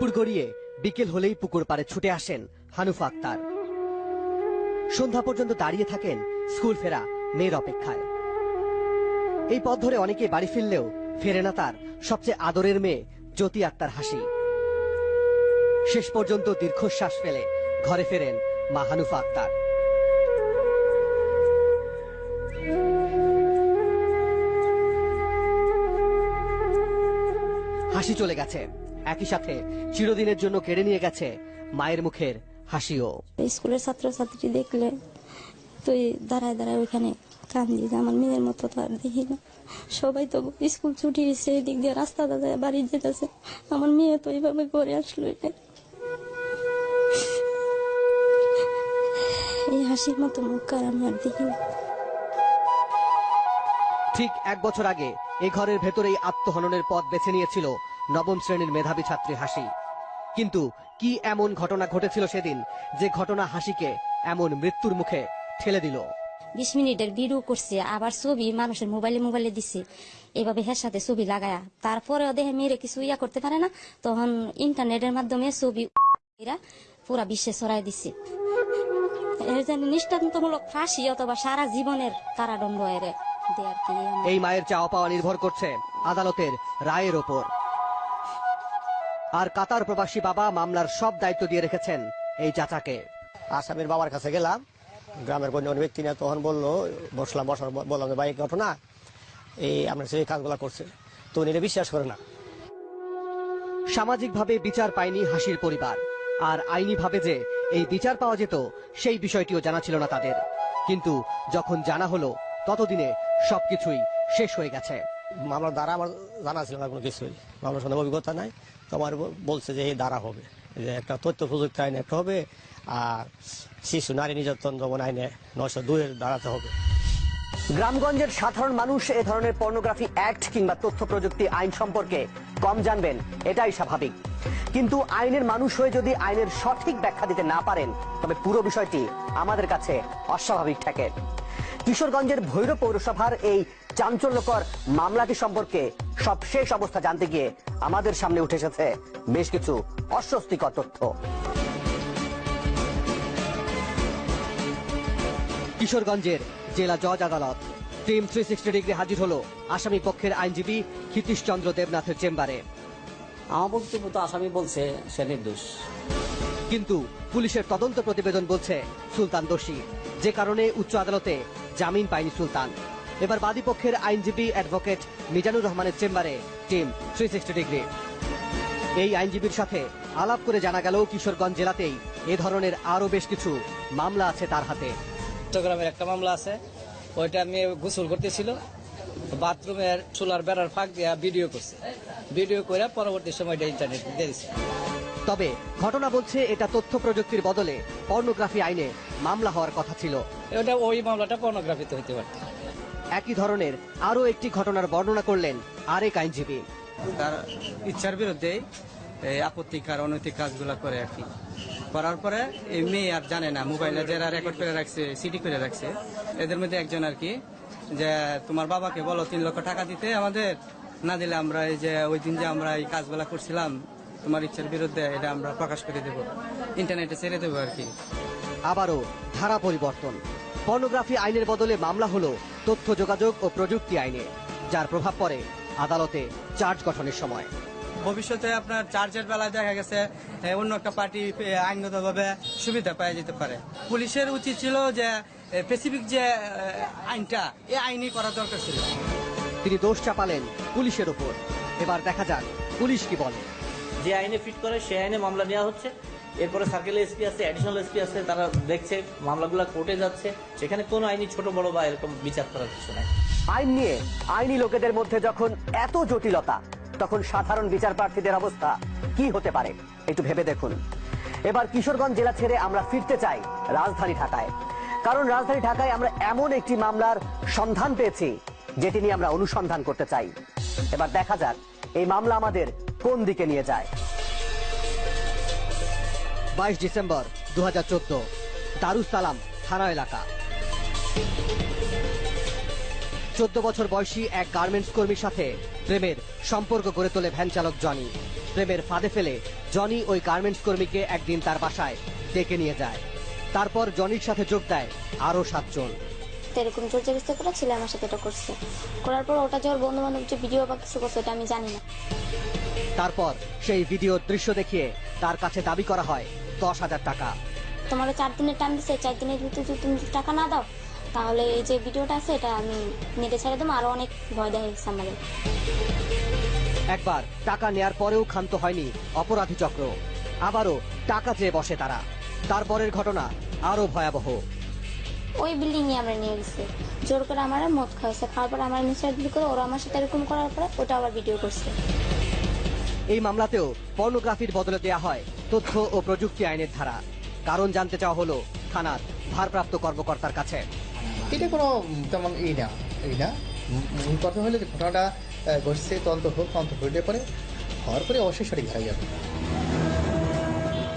দুপুর গড়িয়ে বিকেল হলেই পুকুর পাড়ে ছুটে আসেন হানুফা আক্তার। সন্ধ্যা পর্যন্ত দাঁড়িয়ে থাকেন স্কুল ফেরা মেয়ের অপেক্ষায়। এই পথ ধরে অনেকে বাড়ি ফিরলেও ফেরে না তার সবচেয়ে আদরের মেয়ে জ্যোতি আক্তার হাসি। শেষ পর্যন্ত দীর্ঘশ্বাস ফেলে ঘরে ফেরেন মা হানুফা আক্তার। হাসি চলে গেছে। একই সাথে চিরদিনের জন্য কেড়ে নিয়ে গেছে মায়ের মুখের হাসিও। স্কুলের ছাত্রছাত্রী দেখলে তুই দাঁড়ায় দাঁড়ায় ওইখানে কান্দি আমার মেয়ের মতো তো আর দেখি না। সবাই তো স্কুল ছুটি সেই দিক দিয়ে রাস্তা দাদা বাড়ি যেতেছে। আমার মেয়ে তো এইভাবে করে আসলো এই হাসির মতো মুখ আর আমি আর দেখি না। ঠিক এক বছর আগে এই ঘরের ভেতরেই আত্মহননের পথ বেছে নিয়েছিল নবম শ্রেণির মেধাবী ছাত্রী হাসি। কিন্তু কি এমন ঘটনা ঘটেছিল সেদিন যে ঘটনা হাসিকে এমন মৃত্যুর মুখে ঠেলে দিল? বিশ মিনিটের ভিডিও করছে আবার ছবি মানুষের মোবাইলে মোবাইলে দিছে। এভাবে হের সাথে ছবি লাগায়া। তারপরে দেখে মেয়েরে কিছু ইয়া করতে পারে না তখন ইন্টারনেটের মাধ্যমে ছবি পুরা বিশ্বে ছড়াই দিছে। নিষ্ঠান্তমূলক ফাঁসি অথবা সারা জীবনের কারাদণ্ড এর এই মায়ের চাওয়া পাওয়া নির্ভর করছে আদালতের রায়ের ওপর। আর কাতার প্রবাসী বাবা মামলার সব দায়িত্ব দিয়ে রেখেছেন এই চাচাকে। আসামির বাবার কাছে গেলাম গ্রামের কোনো ব্যক্তি না তখন বলল বসলাম বসার বললাম ভাই ঘটনা এই আপনার সেই কাজগুলো করছে। তো উনি বিশ্বাস করে না। সামাজিকভাবে বিচার পায়নি হাসির পরিবার। আর আইনিভাবে যে এই বিচার পাওয়া যেত সেই বিষয়টিও জানা ছিল না তাদের। কিন্তু যখন জানা হলো ততদিনে সবকিছুই শেষ হয়ে গেছে। মামলার দ্বারা আমার জানা ছিল না কোনো কিছুই। মামলার সঙ্গে অভিজ্ঞতা নাই। তো আমার বলছে যে এই দ্বারা হবে। যে একটা তথ্য প্রযুক্তি আইনে একটা হবে, আর শিশু নারী নির্যাতন দমন আইনে নয়শো দুইয়ের দাঁড়াতে হবে। গ্রামগঞ্জের সাধারণ মানুষ এ ধরনের পর্নোগ্রাফি অ্যাক্ট কিংবা তথ্য প্রযুক্তি আইন সম্পর্কে কম জানবেন, এটাই স্বাভাবিক। কিন্তু আইনের মানুষ হয়ে যদি আইনের সঠিক ব্যাখ্যা দিতে না পারেন, তবে পুরো বিষয়টি আমাদের কাছে অস্বাভাবিক ঠেকে। কিশোরগঞ্জের ভৈরব পৌরসভার এই চাঞ্চল্যকর মামলাটি সম্পর্কে সব শেষ অবস্থা জানতে গিয়ে আমাদের সামনে উঠে এসেছে বেশ কিছু অস্বস্তিকর তথ্য। কিশোরগঞ্জের জেলা জজ আদালত টিম থ্রি সিক্সটি ডিগ্রি হাজির হলো আসামি পক্ষের আইনজীবী ক্ষিতীশ চন্দ্র দেবনাথের চেম্বারে। আমার বক্তব্য তো আসামি বলছে সে নির্দোষ। কিন্তু পুলিশের তদন্ত প্রতিবেদন বলছে সুলতান দোষী। যে কারণে উচ্চ আদালতে জামিন পায়নি সুলতান। এবার বাদী পক্ষের আইনজীবী অ্যাডভোকেট মিজানুর রহমানের চেম্বারে টিম থ্রি সিক্সটি ডিগ্রি। এই আইনজীবীর সাথে আলাপ করে জানা গেল কিশোরগঞ্জ জেলাতেই এ ধরনের আরও বেশ কিছু মামলা আছে তার হাতে। চট্টগ্রামের একটা মামলা আছে ওইটা মেয়ে গোসল করতেছিল বাথরুমের চুলার বেড়ার ফাঁক দিয়া ভিডিও করছে। ভিডিও করে পরবর্তী সময় এটা ইন্টারনেট দিয়ে দিছে। তবে ঘটনা বলছে এটা তথ্য প্রযুক্তির বদলে পর্নোগ্রাফি আইনে মামলা হওয়ার কথা ছিল। ওটা ওই মামলাটা পর্নোগ্রাফিতে হইতে পারত। একই ধরনের আরও একটি ঘটনার বর্ণনা করলেন আরেক আইনজীবী। তার ইচ্ছার বিরুদ্ধে এই আপত্তিকার অনৈতিক কাজগুলো করে আর কি। করার পরে এই মেয়ে আর জানে না মোবাইলে যারা রেকর্ড করে রাখছে সিডি করে রাখছে এদের মধ্যে একজন আর কি যে তোমার বাবাকে বলো তিন লক্ষ টাকা দিতে আমাদের না দিলে আমরা এই যে ওই দিন যে আমরা এই কাজগুলা করছিলাম তোমার ইচ্ছার বিরুদ্ধে এটা আমরা প্রকাশ করে দেব ইন্টারনেটে ছেড়ে দেবো আর কি। আবারও ধারা পরিবর্তন। পর্নোগ্রাফি আইনের বদলে মামলা হলো তথ্য যোগাযোগ ও প্রযুক্তি আইনে যার প্রভাব পড়ে আদালতে চার্জ গঠনের সময়। ভবিষ্যতে আপনার চার্জের বেলায় দেখা গেছে অন্য একটা পার্টি আইনগতভাবে সুবিধা পাওয়া যেতে পারে। পুলিশের উচিত ছিল যে স্পেসিফিক যে আইনটা এই আইনই করা দরকার ছিল। তিনি দোষ চাপালেন পুলিশের ওপর। এবার দেখা যাক পুলিশ কি বলে। যে আইনে ফিট করে সেই আইনে মামলা নেওয়া হচ্ছে। এরপরে সার্কেল এসপি আছে অ্যাডিশনাল এসপি আছে, তারা দেখছে, মামলাগুলো কোর্টে যাচ্ছে। সেখানে কোনো আইনি ছোট বড় বা এরকম বিচার করার কিছু নাই। আইন নিয়ে আইনি লোকেদের মধ্যে যখন এত জটিলতা, তখন সাধারণ বিচার প্রার্থীদের অবস্থা কি হতে পারে? একটু ভেবে দেখুন। এবার কিশোরগঞ্জ জেলা ছেড়ে আমরা ফিরতে চাই রাজধানী ঢাকায়। কারণ রাজধানী ঢাকায় আমরা এমন একটি মামলার সন্ধান পেয়েছি, যেটি নিয়ে আমরা অনুসন্ধান করতে চাই। এবার দেখা যাক, এই মামলা আমাদের কোন দিকে নিয়ে যায়। বাইশ ডিসেম্বর দু হাজার চোদ্দ। দারুসালাম থানা এলাকা। চোদ্দ বছর বয়সী এক গার্মেন্টস কর্মীর সাথে প্রেমের সম্পর্ক গড়ে তোলে ভ্যান চালক জনি। প্রেমের ফাঁদে ফেলে জনি ওই গার্মেন্টস কর্মীকে একদিন তার বাসায় ডেকে নিয়ে যায়। তারপর জনির সাথে যোগ দেয় আরও সাতজন। এরকম জোর জবরদস্তি করে ছেলে আমার সাথে এটা করছে। করার পর ওটা যে ওর বন্ধু বান্ধব যে ভিডিও বা কিছু করছে এটা আমি জানি না। তারপর সেই ভিডিও দৃশ্য দেখিয়ে তার কাছে দাবি করা হয় দশ হাজার টাকা। তোমার চার দিনের টাইম দিচ্ছে চার দিনের ভিতরে যদি তুমি টাকা না দাও তাহলে এই যে ভিডিওটা আছে এটা আমি নেটে ছেড়ে দেবো আরও অনেক ভয় দেয় আমাদের। একবার টাকা নেয়ার পরেও ক্ষান্ত হয়নি অপরাধী চক্র। আবারও টাকা চেয়ে বসে তারা। তারপরের ঘটনা আরও ভয়াবহ। ওই বিল্ডিং এ আমরা নিয়ে গেছি। জোর করে আমার মদ খাওয়াইছে খাওয়ার পর আমার মিস্টার করে ওরা আমার সাথে এরকম করার পরে ওটা আবার ভিডিও করছে। এই মামলাতেও পর্নোগ্রাফির বদলে দেয়া হয় তথ্য ও প্রযুক্তি আইনের ধারা। কারণ জানতে চাওয়া হলো থানার ভারপ্রাপ্ত কর্মকর্তার কাছে। এটা কোনো তেমন এই না এই না। মূল কথা হলো যে ঘটনাটা ঘটছে তদন্ত হোক তদন্ত ঘটলে পরে হওয়ার পরে অবশ্যই সঠিক হয়ে যাবে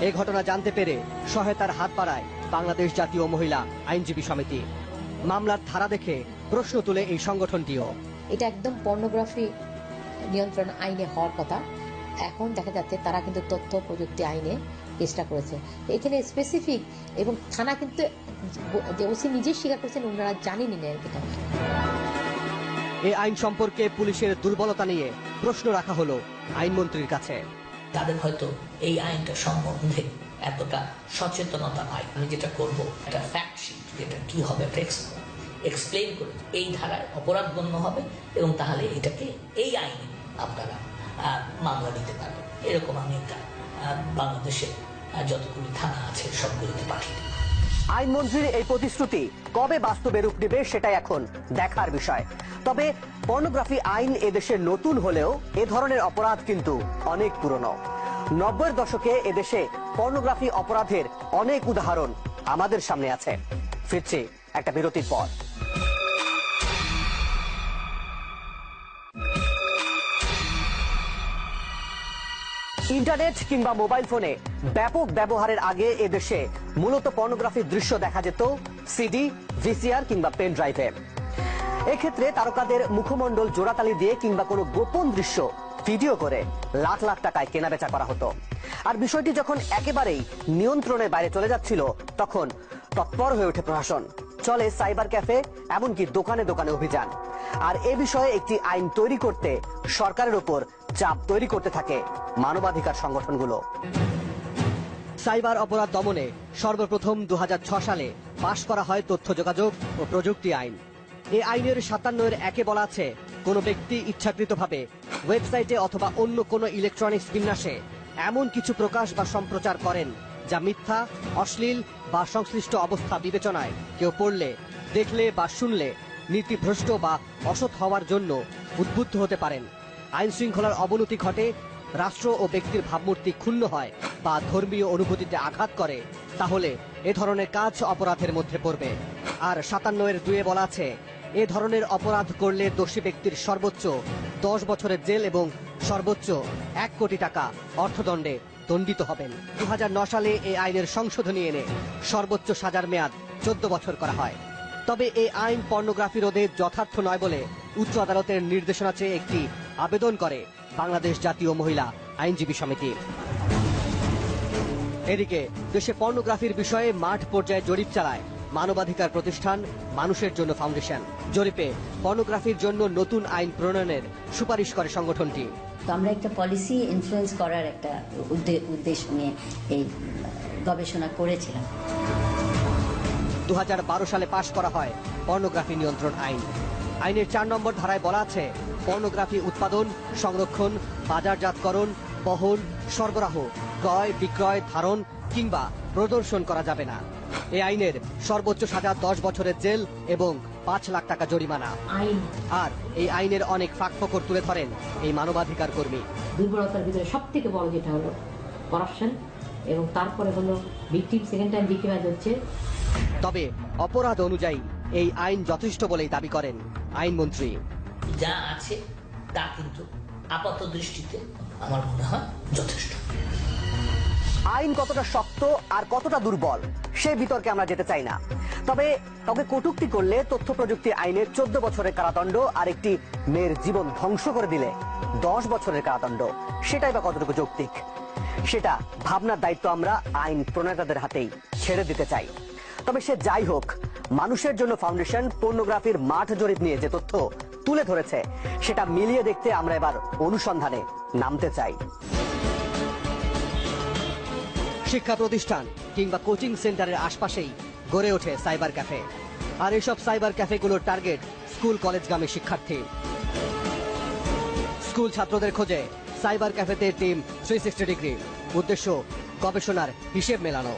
এই ঘটনা জানতে পেরে সহায়তার হাত বাড়ায় বাংলাদেশ জাতীয় মহিলা আইনজীবী সমিতি। মামলার ধারা দেখে প্রশ্ন তুলে এই সংগঠনটিও। এটা একদম পর্নোগ্রাফি নিয়ন্ত্রণ আইনে হওয়ার কথা। এখন দেখা যাচ্ছে তারা কিন্তু তথ্য প্রযুক্তি আইনে চেষ্টা করেছে। এখানে স্পেসিফিক এবং থানা কিন্তু যে ওসি নিজে স্বীকার করেছেন ওনারা জানেনই না এটা এই আইন সম্পর্কে পুলিশের দুর্বলতা নিয়ে প্রশ্ন রাখা হলো আইনমন্ত্রীর কাছে। তাদের হয়তো এই আইনটা সম্বন্ধে এতটা সচেতনতা নাই। আমি যেটা করব একটা ফ্যাক্ট শিট যেটা কি হবে এক্সপ্লেন করে এই ধারায় অপরাধ গণ্য হবে এবং তাহলে এটাকে এই আইনে আপনারা মামলা দিতে পারবেন এরকম আমি একটা বাংলাদেশে যতগুলি থানা আছে, সবগুলিতে পাঠিয়ে দেব। আইনমন্ত্রীর এই প্রতিশ্রুতি কবে বাস্তবে রূপ নেবে সেটাই এখন দেখার বিষয়। তবে পর্নোগ্রাফি আইন এদেশে নতুন হলেও এ ধরনের অপরাধ কিন্তু অনেক পুরনো। নব্বইয়ের দশকে এদেশে পর্নোগ্রাফি অপরাধের অনেক উদাহরণ আমাদের সামনে আছে। ফিরছে একটা বিরতির পর। ইন্টারনেট কিংবা মোবাইল ফোনে ব্যাপক ব্যবহারের আগে এদেশে মূলত পর্নোগ্রাফির দৃশ্য দেখা যেত সিডি, ভিসিআর কিংবা পেন ড্রাইভে। এক্ষেত্রে তারকাদের মুখমণ্ডল জোড়াতালি দিয়ে কিংবা কোনো গোপন দৃশ্য ভিডিও করে লাখ লাখ টাকায় কেনাবেচা করা হতো। আর বিষয়টি যখন একেবারেই নিয়ন্ত্রণের বাইরে চলে যাচ্ছিল, তখন তৎপর হয়ে ওঠে প্রশাসন। চলে সাইবার ক্যাফে, এমনকি দোকানে দোকানে অভিযান। আর এ বিষয়ে একটি আইন তৈরি করতে সরকারের উপর চাপ তৈরি করতে থাকে মানবাধিকার সংগঠনগুলো। সাইবার অপরাধ দমনে সর্বপ্রথম দু সালে পাশ করা হয় তথ্য যোগাযোগ ও প্রযুক্তি আইন। এই আইনের সাতান্ন এর একে বলা আছে, কোনো ব্যক্তি ইচ্ছাকৃতভাবে ওয়েবসাইটে অথবা অন্য কোনো ইলেকট্রনিক্স বিন্যাসে এমন কিছু প্রকাশ বা সম্প্রচার করেন যা মিথ্যা, অশ্লীল বা সংশ্লিষ্ট অবস্থা বিবেচনায় কেউ পড়লে, দেখলে বা শুনলে নীতিভ্রষ্ট বা অসৎ হওয়ার জন্য উদ্বুদ্ধ হতে পারেন। আইন শৃঙ্খলার অবনতি ঘটে, রাষ্ট্র ও ব্যক্তির ভাবমূর্তি ক্ষুণ্ণ হয় বা ধর্মীয় অনুভূতিতে আঘাত করে, তাহলে এ ধরনের কাজ অপরাধের মধ্যে পড়বে। আর সাতান্ন এর দুয়ে বলা আছে, এ ধরনের অপরাধ করলে দোষী ব্যক্তির সর্বোচ্চ দশ বছরের জেল এবং সর্বোচ্চ এক কোটি টাকা অর্থদণ্ডে দণ্ডিত হবেন। দু সালে এই আইনের সংশোধনী এনে সর্বোচ্চ সাজার মেয়াদ চোদ্দ বছর করা হয়। তবে এই আইন পর্নোগ্রাফি রোধে যথার্থ নয় বলে উচ্চ আদালতের নির্দেশনা চেয়ে একটি আবেদন করে বাংলাদেশ জাতীয় মহিলা আইনজীবী সমিতি। এদিকে, দেশে পর্নোগ্রাফির বিষয়ে মাঠ পর্যায়ে জরিপ চালায় মানবাধিকার প্রতিষ্ঠান মানুষের জন্য ফাউন্ডেশন। জরিপে, পর্নোগ্রাফির জন্য নতুন আইন প্রণয়নের সুপারিশ করে সংগঠনটি। আমরা একটা পলিসি ইনফ্লুয়েন্স করার একটা উদ্দে- উদ্দেশ্য নিয়ে এই গবেষণা করেছিলাম। দু হাজার বারো সালে পাশ করা হয় পর্নোগ্রাফি নিয়ন্ত্রণ আইন। আইনের চার নম্বর ধারায় বলা আছে পর্নোগ্রাফি উৎপাদন সংরক্ষণ বাজারজাতকরণ বহন সরবরাহ ক্রয় বিক্রয় ধারণ কিংবা প্রদর্শন করা যাবে না। এই আইনের সর্বোচ্চ সাজা দশ বছরের জেল এবং পাঁচ লাখ টাকা জরিমানা। আইন। আর এই আইনের অনেক ফাঁকফোকর তুলে ধরেন এই মানবাধিকার কর্মী। দুর্বলতার ভিতরে সব থেকে বড় যেটা হলো করাপশন এবং তারপরে হলো ভিকটিম সেকেন্ড টাইম ভিক্টিমাইজ হচ্ছে তবে অপরাধ অনুযায়ী এই আইন যথেষ্ট বলেই দাবি করেন আইনমন্ত্রী। যা আছে তা কিন্তু আপাত দৃষ্টিতে আমার মনে হয় যথেষ্ট। আইন কতটা শক্ত আর কতটা দুর্বল সে বিতর্কে আমরা যেতে চাই না। তবে কাউকে কটূক্তি করলে তথ্য প্রযুক্তি আইনের চোদ্দ বছরের কারাদণ্ড আর একটি মেয়ের জীবন ধ্বংস করে দিলে দশ বছরের কারাদণ্ড সেটাই বা কতটুকু যৌক্তিক? সেটা ভাবনার দায়িত্ব আমরা আইন প্রণেতাদের হাতেই ছেড়ে দিতে চাই। তবে সে যাই হোক, মানুষের জন্য ফাউন্ডেশন পর্নোগ্রাফির মাঠ জরিপ নিয়ে যে তথ্য তুলে ধরেছে, সেটা মিলিয়ে দেখতে আমরা এবার অনুসন্ধানে নামতে চাই। শিক্ষা প্রতিষ্ঠান কিংবা কোচিং সেন্টারের আশপাশেই গড়ে ওঠে সাইবার ক্যাফে। আর এসব সাইবার ক্যাফেগুলোর টার্গেট স্কুল কলেজগামী শিক্ষার্থী। স্কুল ছাত্রদের খোঁজে সাইবার ক্যাফেতে টিম থ্রি ডিগ্রি উদ্দেশ্য গবেষণার হিসেব মেলানো।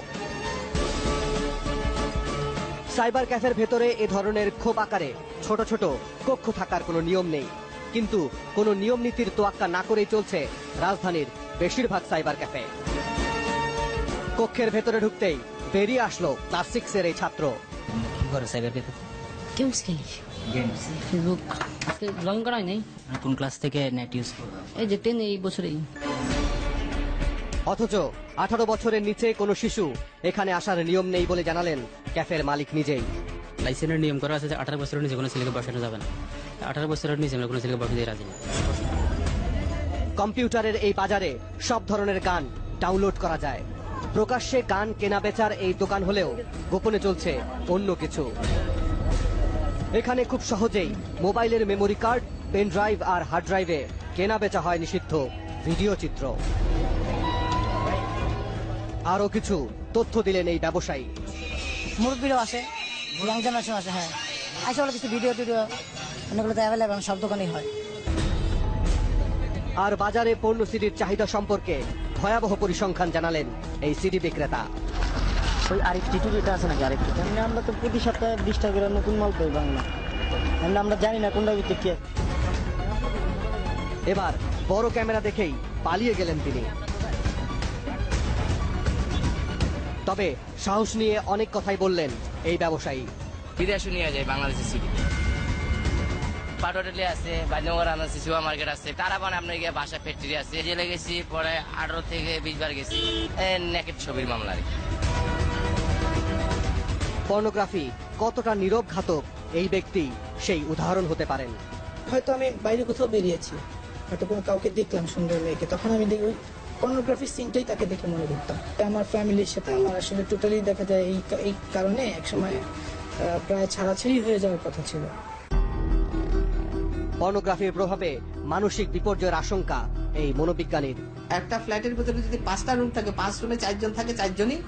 সাইবার ক্যাফের ভেতরে এ ধরনের ক্ষোভ আকারে ছোট ছোট কক্ষ থাকার কোনো নিয়ম নেই। কিন্তু কোনো নিয়ম নীতির তোয়াক্কা না করেই চলছে রাজধানীর বেশিরভাগ সাইবার ক্যাফে। কক্ষের ভেতরে ঢুকতেই বেরিয়ে আসলো ক্লাস সিক্সের এই ছাত্র। করে সাইবার ক্যাফে? গেমস খেলি। গেমস? ফেসবুক। আজকে লগ নাই? কোন ক্লাস থেকে নেট ইউজ করব এই যে টেন এই বছরেই। অথচ আঠারো বছরের নিচে কোনো শিশু এখানে আসার নিয়ম নেই বলে জানালেন ক্যাফের মালিক নিজেই। লাইসেন্সের নিয়ম করা আছে যে আঠারো বছরের নিচে কোনো ছেলেকে বসানো যাবে না। আঠারো বছরের নিচে আমরা কোনো ছেলেকে বসাতে রাজি না। কম্পিউটারের এই বাজারে সব ধরনের গান ডাউনলোড করা যায়। প্রকাশ্যে গান কেনা বেচার এই দোকান হলেও গোপনে চলছে অন্য কিছু। এখানে খুব সহজেই মোবাইলের মেমোরি কার্ড পেন ড্রাইভ আর হার্ড ড্রাইভে কেনা বেচা হয় নিষিদ্ধ ভিডিও চিত্র। আরও কিছু তথ্য দিলেন এই ব্যবসায়ী। মুরব্বীরাও আসে ইয়াং জেনারেশন আসে হ্যাঁ। আসে বলে কিছু ভিডিও টিডিও অনেকগুলো তো অ্যাভেলেবেল সব দোকানেই হয়। আর বাজারে পণ্য সিডির চাহিদা সম্পর্কে ভয়াবহ পরিসংখ্যান জানালেন এই সিডি বিক্রেতা। ওই আরেকটি টুরিটা আছে নাকি আরেকটি? এমনি আমরা তো প্রতি সপ্তাহে বিশটা করে নতুন মাল পাই বাংলা এমনি আমরা জানি না কোনটা ভিতরে কি। এবার বড় ক্যামেরা দেখেই পালিয়ে গেলেন তিনি। তবে সাহস নিয়ে অনেক কথাই বললেন এই ব্যবসায়ী। বিদেশে নিয়ে যায় বাংলাদেশের সিটি। পাটোটেলি আছে বাজনগর আছে সুপার মার্কেট আছে তারা মানে আপনার গিয়ে বাসা ফ্যাক্টরি আছে। জেলে গেছি পরে আঠারো থেকে বিশ বার গেছি। নেকেট ছবির মামলা আর পর্নোগ্রাফি কতটা নীরব ঘাতক এই ব্যক্তি সেই উদাহরণ হতে পারেন। হয়তো আমি বাইরে কোথাও বেরিয়েছি হয়তো কোনো কাউকে দেখলাম সুন্দর মেয়েকে তখন আমি দেখি পর্নোগ্রাফি সিনটাই তাকে দেখে মনে করতাম। আমার ফ্যামিলির সাথে আমার আসলে টোটালি দেখা যায় এই এই কারণে একসময় প্রায় ছাড়াছাড়ি হয়ে যাওয়ার কথা ছিল। পর্নোগ্রাফির প্রভাবে মানসিক বিপর্যয়ের আশঙ্কা এই মনোবিজ্ঞানীর। একটা ফ্ল্যাটের ভিতরে যদি পাঁচটা রুম থাকে পাঁচ রুমে চারজন থাকে চারজনই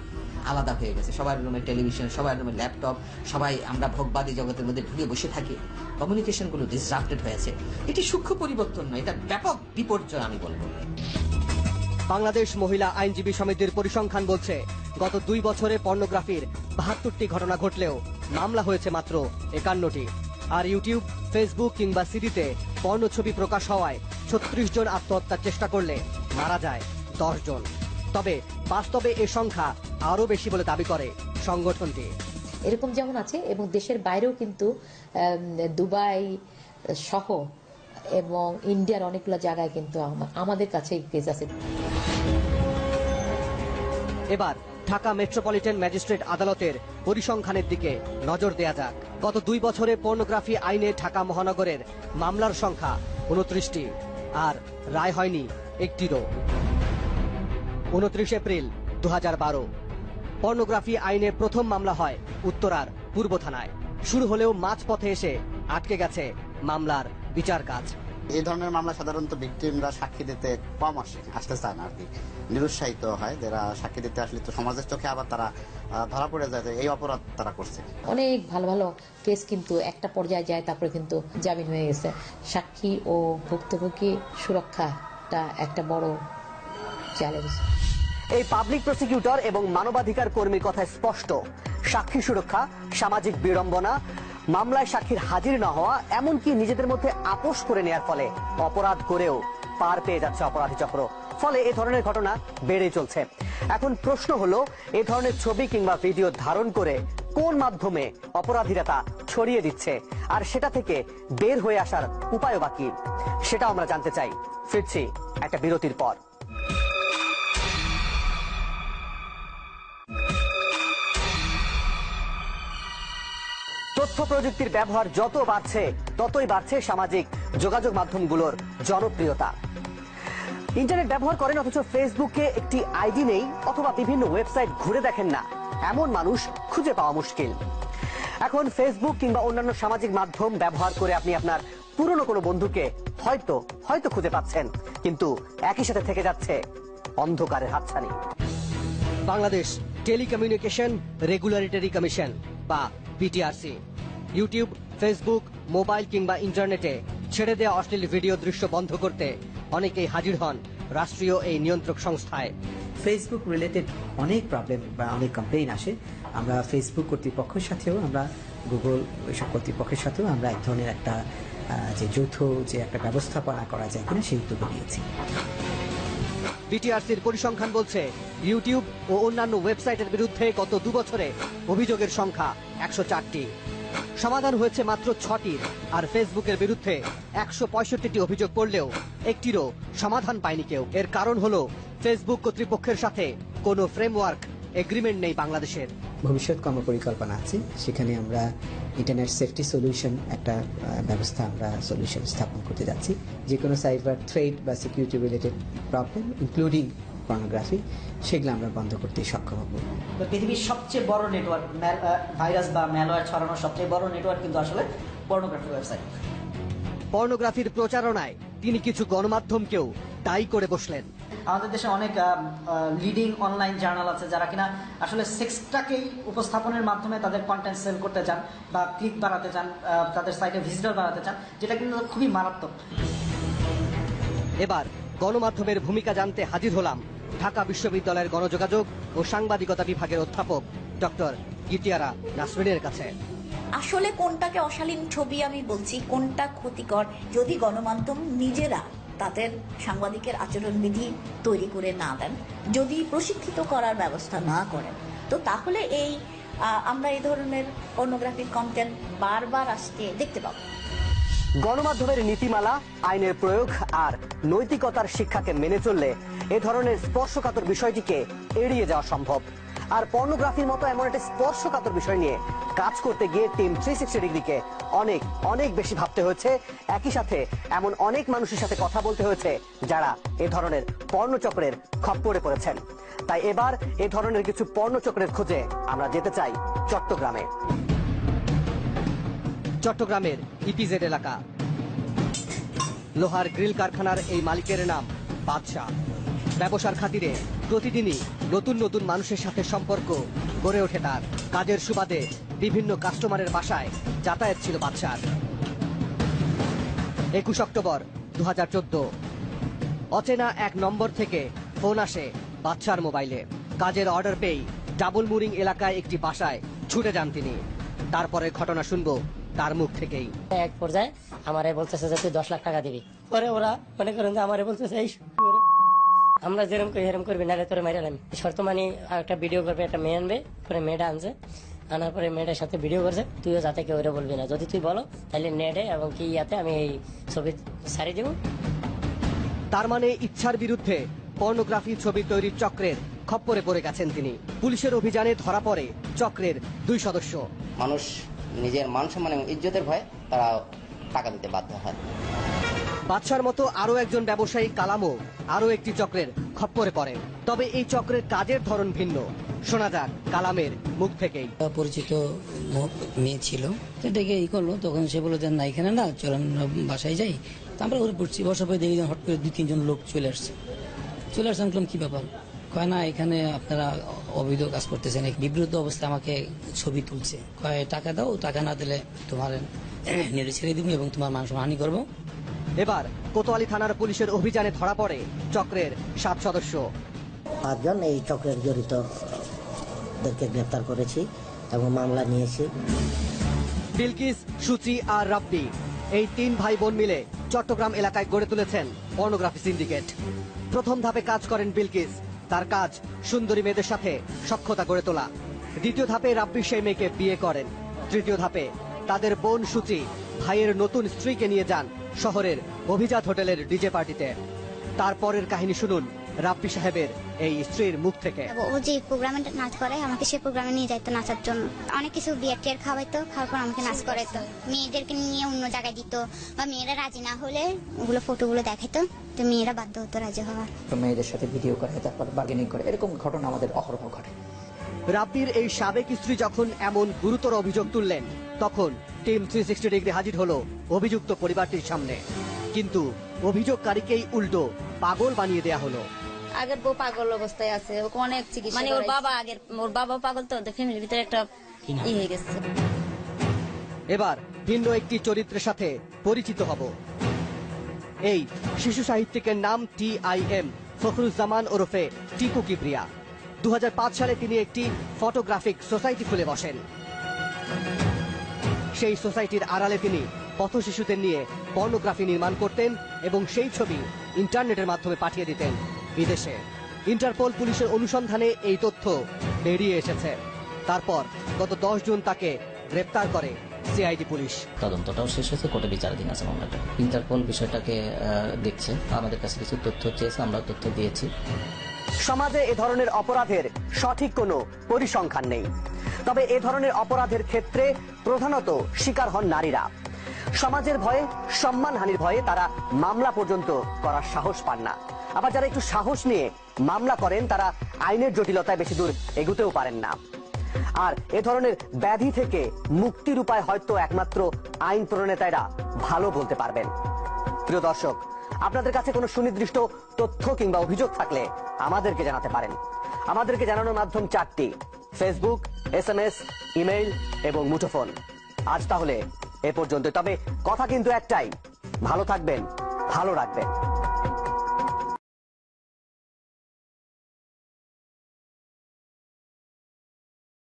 আলাদা হয়ে গেছে। সবার রুমে টেলিভিশন সবার রুমে ল্যাপটপ সবাই আমরা ভোগবাদী জগতের মধ্যে ঢুকে বসে থাকি। কমিউনিকেশনগুলো ডিসরাপ্টেড হয়েছে। এটি সূক্ষ্ম পরিবর্তন নয় এটা ব্যাপক বিপর্যয় আমি বলব। বাংলাদেশ মহিলা আইনজীবী সমিতির পরিসংখ্যান বলছে, গত দুই বছরে পর্নোগ্রাফির বাহাত্তরটি ঘটনা ঘটলেও মামলা হয়েছে মাত্র একান্নটি। আর ইউটিউব, ফেসবুক কিংবা সিডিতে পর্ণ ছবি প্রকাশ হওয়ায় ছত্রিশ জন আত্মহত্যার চেষ্টা করলে মারা যায় দশ জন। তবে বাস্তবে এ সংখ্যা আরও বেশি বলে দাবি করে সংগঠনটি। এরকম যেমন আছে এবং দেশের বাইরেও কিন্তু দুবাই সহ এবং ইন্ডিয়ার অনেকগুলো জায়গায় কিন্তু আমাদের কাছে কেস আছে। এবার ঢাকা মেট্রোপলিটন ম্যাজিস্ট্রেট আদালতের পরিসংখ্যানের দিকে নজর দেয়া যাক। গত দুই বছরে পর্নোগ্রাফি আইনে ঢাকা মহানগরের মামলার সংখ্যা উনত্রিশটি, আর রায় হয়নি একটিরও। উনত্রিশ এপ্রিল দু পর্নোগ্রাফি আইনে প্রথম মামলা হয় উত্তরার পূর্ব থানায়। শুরু হলেও মাঝপথে এসে আটকে গেছে মামলার বিচার কাজ এই ধরনের মামলা সাধারণত ভিকটিমরা সাক্ষী দিতে কম আসে আসতে চায় না আর কি নিরুৎসাহিত হয় যারা সাক্ষী দিতে আসলে তো সমাজের চোখে আবার তারা ধরা পড়ে যায় এই অপরাধ তারা করছে। অনেক ভালো ভালো কেস কিন্তু একটা পর্যায়ে যায় তারপরে কিন্তু জামিন হয়ে গেছে। সাক্ষী ও ভুক্তভোগী সুরক্ষাটা একটা বড় চ্যালেঞ্জ এই পাবলিক প্রসিকিউটর এবং মানবাধিকার কর্মীর কথা স্পষ্ট। সাক্ষী সুরক্ষা সামাজিক বিড়ম্বনা মামলায় সাক্ষীর হাজির না হওয়া, এমনকি নিজেদের মধ্যে আপোষ করে নেয়ার ফলে অপরাধ করেও পার পেয়ে যাচ্ছে অপরাধী চক্র। ফলে এ ধরনের ঘটনা বেড়ে চলছে। এখন প্রশ্ন হলো, এ ধরনের ছবি কিংবা ভিডিও ধারণ করে কোন মাধ্যমে অপরাধীরা তা ছড়িয়ে দিচ্ছে? আর সেটা থেকে বের হয়ে আসার উপায় বাকি সেটা আমরা জানতে চাই। ফিরছি একটা বিরতির পর। তথ্য প্রযুক্তির ব্যবহার যত বাড়ছে, ততই বাড়ছে সামাজিক যোগাযোগ মাধ্যমগুলোর জনপ্রিয়তা। ইন্টারনেট ব্যবহার করেন অথচ ফেসবুকে একটি আইডি নেই অথবা বিভিন্ন ওয়েবসাইট ঘুরে দেখেন না। এমন মানুষ খুঁজে পাওয়া মুশকিল। এখন ফেসবুক কিংবা অন্যান্য সামাজিক মাধ্যম ব্যবহার করে আপনি আপনার পুরনো কোনো বন্ধুকে হয়তো হয়তো খুঁজে পাচ্ছেন, কিন্তু একই সাথে থেকে যাচ্ছে অন্ধকারের হাতছানি। বাংলাদেশ টেলিকমিউনিকেশন রেগুলেটরি কমিশন বা বিটিআরসি ইউটিউব ফেসবুক মোবাইল কিংবা ইন্টারনেটে ছেড়ে দেওয়া অশ্লীল ভিডিও দৃশ্য বন্ধ করতে অনেকেই হাজির হন রাষ্ট্রীয় এই নিয়ন্ত্রক সংস্থায়। ফেসবুক রিলেটেড অনেক প্রবলেম বা অনেক কমপ্লেইন আসে। আমরা ফেসবুক কর্তৃপক্ষের সাথেও আমরা গুগল এসব কর্তৃপক্ষের সাথেও আমরা এক ধরনের একটা যে যৌথ যে একটা ব্যবস্থাপনা করা যায় কিনা সেই উদ্যোগ নিয়েছি। বিটিআরসির পরিসংখ্যান বলছে ইউটিউব ও অন্যান্য ওয়েবসাইটের বিরুদ্ধে গত দু বছরে অভিযোগের সংখ্যা একশো চারটি। সমাধান হয়েছে মাত্র ছটির আর ফেসবুকের বিরুদ্ধে একশো পঁয়ষট্টিটি অভিযোগ করলেও একটিরও সমাধান পায়নি কেউ। এর কারণ হলো ফেসবুক কর্তৃপক্ষের সাথে কোনো ফ্রেমওয়ার্ক এগ্রিমেন্ট নেই বাংলাদেশের। ভবিষ্যৎ কর্মপরিকল্পনা আছে। সেখানে আমরা ইন্টারনেট সেফটি সলিউশন একটা ব্যবস্থা আমরা সলিউশন স্থাপন করতে যাচ্ছি। যে কোনো সাইবার থ্রেড বা security related problem including pornography সেগুলো আমরা বন্ধ করতে সক্ষম হব। পৃথিবীর সবচেয়ে বড় নেটওয়ার্ক ভাইরাস বা ম্যালওয়্যার ছড়ানোর সবচেয়ে বড় নেটওয়ার্ক কিন্তু আসলে পর্নোগ্রাফি ওয়েবসাইট পর্নোগ্রাফির প্রচারণায় তিনি কিছু গণমাধ্যমকেও দায়ী করে বসলেন। আমাদের দেশে অনেক লিডিং অনলাইন জার্নাল আছে যারা কিনা আসলে সেক্সটাকেই উপস্থাপনের মাধ্যমে তাদের কন্টেন্ট সেল করতে চান বা ক্লিক বাড়াতে চান আহ, তাদের সাইটে ভিজিটর বাড়াতে চান যেটা কিন্তু খুবই মারাত্মক। এবার গণমাধ্যমের ভূমিকা জানতে হাজির হলাম ঢাকা বিশ্ববিদ্যালয়ের গণযোগাযোগ ও সাংবাদিকতা বিভাগের অধ্যাপক ডক্টর গিতিয়ারা নাসরিনের কাছে। আসলে কোনটাকে অশালীন ছবি আমি বলছি, কোনটা ক্ষতিকর যদি গণমাধ্যম নিজেরা তাদের সাংবাদিকের আচরণবিধি তৈরি করে না দেন, যদি প্রশিক্ষিত করার ব্যবস্থা না করেন, তো তাহলে এই আমরা এই ধরনের পর্নোগ্রাফিক কন্টেন্ট বারবার আসতে দেখতে পাবো। গণমাধ্যমের নীতিমালা, আইনের প্রয়োগ আর নৈতিকতার শিক্ষাকে মেনে চললে এ ধরনের স্পর্শকাতর বিষয়টিকে এড়িয়ে যাওয়া সম্ভব। আর পর্নোগ্রাফির মতো এমন একটা স্পর্শকাতর বিষয় নিয়ে কাজ করতে গিয়ে টিম থ্রি সিক্সটি ডিগ্রিকে অনেক অনেক বেশি ভাবতে হয়েছে। একই সাথে এমন অনেক মানুষের সাথে কথা বলতে হয়েছে যারা এ ধরনের পর্ণচক্রের খপ্পরে পড়েছেন। তাই এবার এ ধরনের কিছু পর্ণচক্রের খোঁজে আমরা যেতে চাই চট্টগ্রামে। চট্টগ্রামের ইপিজেড এলাকা। লোহার গ্রিল কারখানার এই মালিকের নাম বাদশাহ। ব্যবসার খাতিরে প্রতিদিনই নতুন নতুন মানুষের সাথে সম্পর্ক গড়ে ওঠে তার। কাজের সুবাদে বিভিন্ন কাস্টমারের বাসায় যাতায়াত ছিল বাদশার। একুশ অক্টোবর দু হাজার চোদ্দ। অচেনা এক নম্বর থেকে ফোন আসে বাদশার মোবাইলে। কাজের অর্ডার পেয়ে ডাবল মুরিং এলাকায় একটি বাসায় ছুটে যান তিনি। তারপরে ঘটনা শুনব তার মুখ থেকেই। এক পর্যায়ে আমারে বলতেছে যে তুই দশ লাখ টাকা দিবি। পরে ওরা মনে করেন যে আমারে বলতেছে এই। আমরা যেরকম করি এরকম করবি নাহলে তোরে মেরে আমি শর্ত মানি একটা ভিডিও করবে একটা মেয়ে আনবে পরে মেয়েটা আনছে। আনার পরে মেয়েটার সাথে ভিডিও করছে। তুইও যাতে কেউ ওরে বলবি না। যদি তুই বলো তাহলে নেটে এবং কি ইয়াতে আমি এই ছবি সারি দেবো। তার মানে ইচ্ছার বিরুদ্ধে পর্নোগ্রাফি ছবি তৈরির চক্রের খপ্পরে পড়ে গেছেন তিনি। পুলিশের অভিযানে ধরা পড়ে চক্রের দুই সদস্য। মানুষ নিজের মান সম্মান এবং ইজ্জতের ভয়ে তারা টাকা দিতে বাধ্য হয়। বাদশার মতো আরও একজন ব্যবসায়ী কালামও আরও একটি চক্রের খপ্পরে পড়ে। তবে এই চক্রের কাজের ধরন ভিন্ন। শোনা যাক কালামের মুখ থেকেই। পরিচিত মেয়ে ছিল। তো ডেকে ই করল তখন সে বলল যে না এখানে না চলেন আমরা বাসায় যাই। তারপরে ওরে পড়ছি বসার পরে দেখি হট করে দুই তিনজন লোক চলে আসছে। চলে আসছে আমি বললাম কি ব্যাপার? কয় না এখানে আপনারা অবৈধ কাজ করতেছেন এক বিব্রত অবস্থায় আমাকে ছবি তুলছে। কয় টাকা দাও টাকা না দিলে তোমার নেড়ে ছেড়ে দিব এবং তোমার মানুষ হানি করব। এবার কোতোয়ালি থানার পুলিশের অভিযানে ধরা পড়ে চক্রের সাত সদস্য। পাঁচজন এই চক্রের জড়িত দেরকে গ্রেপ্তার করেছি এবং মামলা নিয়েছি। বিলকিস সুচি আর রাব্বি এই তিন ভাই বোন মিলে চট্টগ্রাম এলাকায় গড়ে তুলেছেন পর্নোগ্রাফি সিন্ডিকেট। প্রথম ধাপে কাজ করেন বিলকিস। তার কাজ সুন্দরী মেয়েদের সাথে সক্ষতা গড়ে তোলা। দ্বিতীয় ধাপে রাব্বি সেই মেয়েকে বিয়ে করেন। তৃতীয় ধাপে তাদের বোন সূচি ভাইয়ের নতুন স্ত্রীকে নিয়ে যান শহরের অভিজাত হোটেলের ডিজে পার্টিতে। তারপরের কাহিনী শুনুন। রাব্বি সাহেবের এই স্ত্রীর মুখ থেকে। ও যে প্রোগ্রামে নাচ করে আমাকে সে প্রোগ্রামে নিয়ে যাইতো নাচার জন্য। অনেক কিছু বিয়ার টিয়ার খাওয়াইতো খাওয়ার পর আমাকে নাচ করাইতো। মেয়েদেরকে নিয়ে অন্য জায়গায় দিত বা মেয়েরা রাজি না হলে ওগুলো ফটোগুলো দেখাইতো তো মেয়েরা বাধ্য হতো রাজি হওয়ার। মেয়েদের সাথে ভিডিও করে তারপর বার্গেনিং করে এরকম ঘটনা আমাদের অহরহ ঘটে। রাব্বির এই সাবেক স্ত্রী যখন এমন গুরুতর অভিযোগ তুললেন তখন টিম থ্রি সিক্সটি ডিগ্রি হাজির হলো অভিযুক্ত পরিবারটির সামনে। কিন্তু অভিযোগকারীকেই উল্টো পাগল বানিয়ে দেয়া হলো। আগের বউ পাগল অবস্থায় আছে ওকে অনেক চিকিৎসা মানে ওর বাবা আগের ওর বাবা পাগল তো ফ্যামিলির ভিতরে একটা ই হয়ে গেছে। এবার ভিন্ন একটি চরিত্রের সাথে পরিচিত হব। এই শিশু সাহিত্যিকের নাম টি আই এম ফখরুজ্জামান ওরফে টিপু কিবরিয়া। দু সালে তিনি একটি ফটোগ্রাফিক সোসাইটি খুলে বসেন। সেই সোসাইটির আড়ালে তিনি পথ শিশুদের নিয়ে পর্নোগ্রাফি নির্মাণ করতেন এবং সেই ছবি ইন্টারনেটের মাধ্যমে পাঠিয়ে দিতেন। বিদেশে। ইন্টারপোল পুলিশের অনুসন্ধানে এই তথ্য বেরিয়ে এসেছে। তারপর গত দশ জুন তাকে গ্রেপ্তার করে সিআইডি পুলিশ। তদন্তটাও শেষ হয়েছে কোর্টে বিচারাধীন আছে মামলাটা। ইন্টারপোল বিষয়টাকে দেখছে আমাদের কাছে কিছু তথ্য চেয়েছে আমরা তথ্য দিয়েছি। সমাজে এ ধরনের অপরাধের সঠিক কোনো পরিসংখ্যান নেই। তবে এ ধরনের অপরাধের ক্ষেত্রে প্রধানত শিকার হন নারীরা। সমাজের ভয়ে সম্মানহানির ভয়ে তারা মামলা পর্যন্ত করার সাহস পান না। আবার যারা একটু সাহস নিয়ে মামলা করেন, তারা আইনের জটিলতায় বেশি দূর এগুতেও পারেন না। আর এ ধরনের ব্যাধি থেকে মুক্তির উপায় হয়তো একমাত্র আইন প্রণেতারা ভালো বলতে পারবেন। প্রিয় দর্শক, আপনাদের কাছে কোনো সুনির্দিষ্ট তথ্য কিংবা অভিযোগ থাকলে আমাদেরকে জানাতে পারেন। আমাদেরকে জানানোর মাধ্যম চারটি, Facebook S M S email এবং মুঠোফোন। আজ তাহলে এ পর্যন্ত তবে কথা কিন্তু একটাই, ভালো থাকবেন, ভালো রাখবেন।